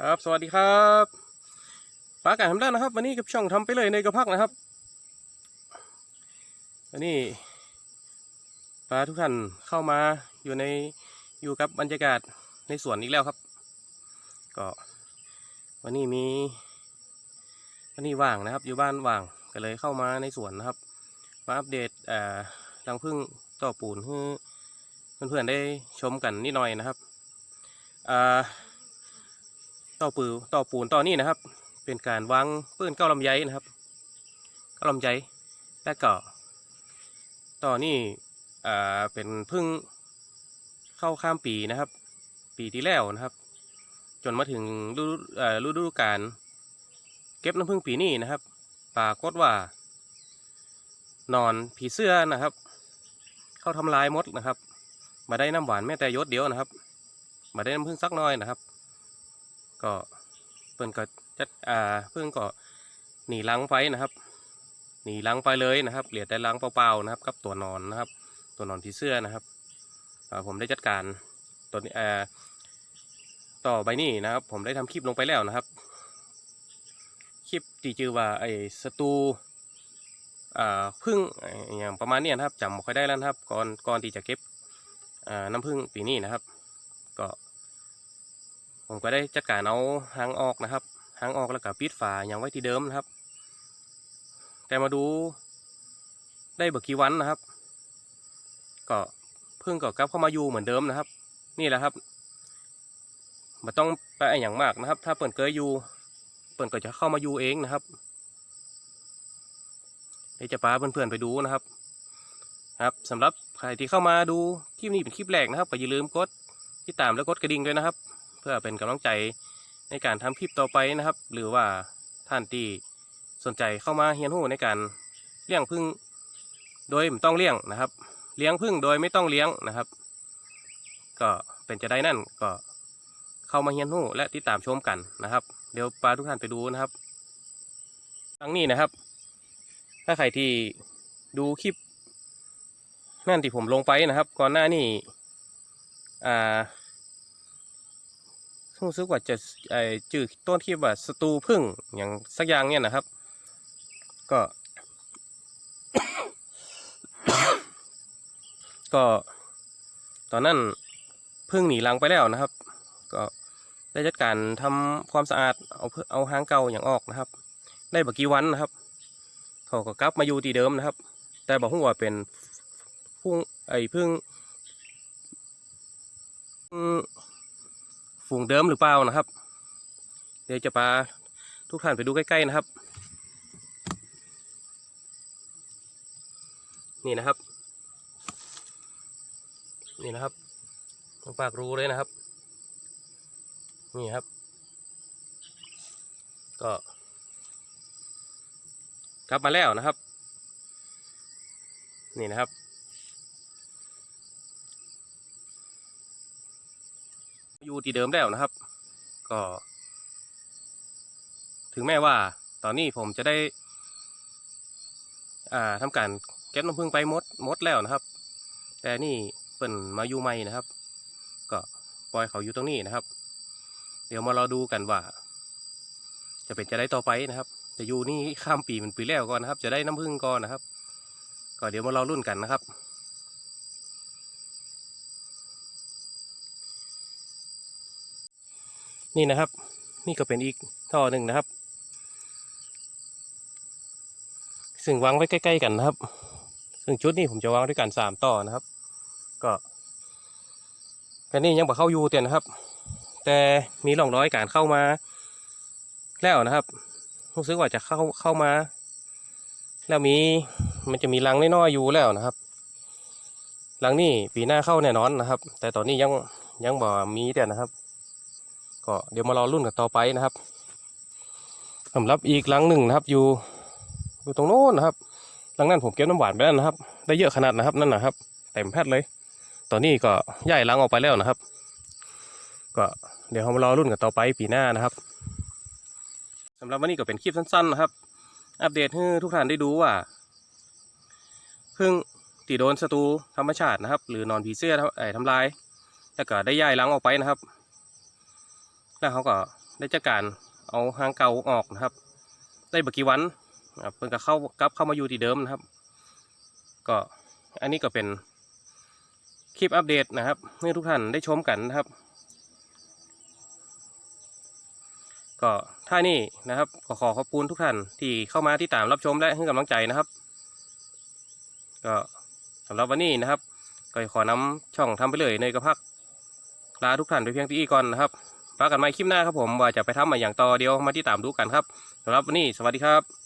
ครับสวัสดีครับปลาไก่ทำได้นะครับ วันนี้กับช่องทำไปเลยในกระพักนะครับวันนี้ปลาทุกท่านเข้ามาอยู่ในอยู่กับบรรยากาศในสวนอีกแล้วครับ ก็วันนี้มี วันนี้ว่างนะครับ อยู่บ้านว่างก็เลยเข้ามาในสวนนะครับ มาอัปเดตเอ่อรังพึ่งต่อปูนให้เพื่อนๆได้ชมกันนิดหน่อยนะครับอ่า ต่อปือต่อปูนต่อนี่นะครับ เป็นการวางปืนเก้าลำไยนะครับเก้าลำไยและก็ต่อนี่อ่าเป็นพึ่งเข้าข้ามปีนะครับ ปีที่แล้วนะครับ จนมาถึงฤดูเอ่อฤดูกาลเก็บน้ำพึ่งปีนี้นะครับปรากฏว่านอนผีเสื้อนะครับ เข้าทำลายมดนะครับมาได้น้ำหวานแม้แต่ยศเดียวนะครับมาได้น้ำพึ่งสักน้อยนะครับ ก็เพิ่นก็จัดอ่าเพิ่งก็หนีล้างไฟนะครับ หนีล้างไฟเลยนะครับเหลือแต่ล้างเปล่าๆนะครับ กับตัวนอนนะครับ ตัวนอนผีเสื้อนะครับผมได้จัดการตัวนี้อ่าต่อใบนี้นะครับ ผมได้ทำคลิปลงไปแล้วนะครับ คลิปที่ชื่อว่าไอ้สตูอ่าพึ่งอย่างประมาณนี้นะครับจำไม่ค่อยได้แล้วนะครับ ก่อนก่อนที่จะเก็บอ่าน้ำพึ่งปีนี้นะครับ ก็ ผมก็ได้จัดการเอาหางออกนะครับหางออกแล้วก็ปิดฝาอย่างไว้ที่เดิมนะครับ แต่มาดูได้เบิกกี่วันนะครับ ก็เพิ่งก็กลับเข้ามาอยู่เหมือนเดิมนะครับ นี่แหละครับไม่ต้องไปอะไรอย่างมากนะครับ ถ้าเปิดเคยอยู่ เปิดก็จะเข้ามาอยู่เองนะครับเดี๋ยวจะพาเพื่อนๆไปดูนะครับ ครับสำหรับใครที่เข้ามาดูคลิปนี้เป็นคลิปแรกนะครับก็อย่าลืมกดติดตามและกดกระดิ่งด้วยนะครับ เพื่อเป็นกำลังใจในการทำคลิปต่อไปนะครับ หรือว่าท่านที่สนใจเข้ามาเรียนรู้ในการเลี้ยงพึ่งโดยไม่ต้องเลี้ยงนะครับ เลี้ยงพึ่งโดยไม่ต้องเลี้ยงนะครับ ก็เป็นจะได้นั่นก็เข้ามาเรียนรู้และติดตามชมกันนะครับ เดี๋ยวปาทุกท่านไปดูนะครับทั้งนี้นะครับ ถ้าใครที่ดูคลิปนั่นที่ผมลงไปนะครับ ก่อนหน้านี้อ่า รู้สึกว่าจะไอจือต้นคลิปว่าสตูพึ่งอย่างสักอย่างเนี่ยนะครับ ก็ ก็ ตอนนั้นพึ่งหนีรังไปแล้วนะครับ ก็ได้จัดการทำความสะอาดเอาเพิ่งเอาหางเก่าอย่างออกนะครับ ได้บักกี่วันนะครับ เขาก็กลับมาอยู่ที่เดิมนะครับ แต่บอกว่าเป็นพึ่งไอพึ่ง ฝูงเดิมหรือเปล่านะครับ เดี๋ยวจะพาทุกท่านไปดูใกล้ๆนะครับ นี่นะครับ นี่นะครับตรงปากรูเลยนะครับ นี่ครับ ก็ กลับมาแล้วนะครับ นี่นะครับ อยู่ที่เดิมแล้วนะครับ ก็ ถึงแม้ว่า ตอนนี้ผมจะได้ อ่าทำการเก็บน้ำผึ้งไปมดมดแล้วนะครับ แต่นี่เปิ่นมาอยู่ใหม่นะครับ ก็ปล่อยเขาอยู่ตรงนี้นะครับ เดี๋ยวมารอดูกันว่า จะเป็นจะได้ต่อไปนะครับ จะอยู่นี่ข้ามปีเป็นปีแล้วก่อนนะครับ จะได้น้ำผึ้งก่อนนะครับ ก็เดี๋ยวมารอรุ่นกันนะครับ นี่นะครับ นี่ก็เป็นอีกท่อหนึ่งนะครับ ซึ่งวางไว้ใกล้ๆกันนะครับ ซึ่งชุดนี้ผมจะวางด้วยกันสามต่อนะครับ ก็แต่นี่ยังบ่เข้าอยู่เตียนนะครับ แต่มีร่องรอยการเข้ามาแล้วนะครับรู้สึกว่าจะเข้าเข้ามา แล้วมีมันจะมีรังน้อยๆอยู่แล้วนะครับรังนี่ปีหน้าเข้าแน่นอนนะครับ แต่ตอนนี้ยังยังบ่มีเตียนนะครับ ก็เดี๋ยวมารอรุ่นกันต่อไปนะครับสำหรับอีกหลังหนึ่งนะครับอยู่อยู่ตรงโน้นนะครับหลังนั้นผมเก็บน้ำหวานไปแล้วนะครับ ได้เยอะขนาดนะครับนั่นนะครับเต็มแพทเลย ตอนนี้ก็ย่ายหลังออกไปแล้วนะครับ ก็เดี๋ยวเรามารอรุ่นกันต่อไปปีหน้านะครับสำหรับวันนี้ก็เป็นคลิปสั้นๆนะครับ อัปเดตให้ทุกท่านได้ดูว่าเพิ่งตีโดนศัตรูธรรมชาตินะครับ หรือนอนผีเสื้อทำเอ่อทำลายแล้วก็ได้ย่ายหลังออกไปนะครับ แล้วเขาก็ได้จากการเอาหางเก่าออกนะครับ ได้บกี่วันเพิ่นก็เข้ากลับเข้ามาอยู่ที่เดิมนะครับ ก็อันนี้ก็เป็นคลิปอัปเดตนะครับให้ทุกท่านได้ชมกันนะครับ ก็ท่านี้นะครับก็ขอขอบคุณทุกท่านที่เข้ามาที่ตามรับชมและให้กำลังใจนะครับ ก็สำหรับวันนี้นะครับ ก็ขอนำช่องทำไปเลยในกระพักลาทุกท่านไปเพียงที่อีก่อนนะครับ พบกันใหม่คลิปหน้าครับผมว่าจะไปทำมาอย่างต่อเดียวมาที่ตามดูกันครับสำหรับวันนี้สวัสดีครับ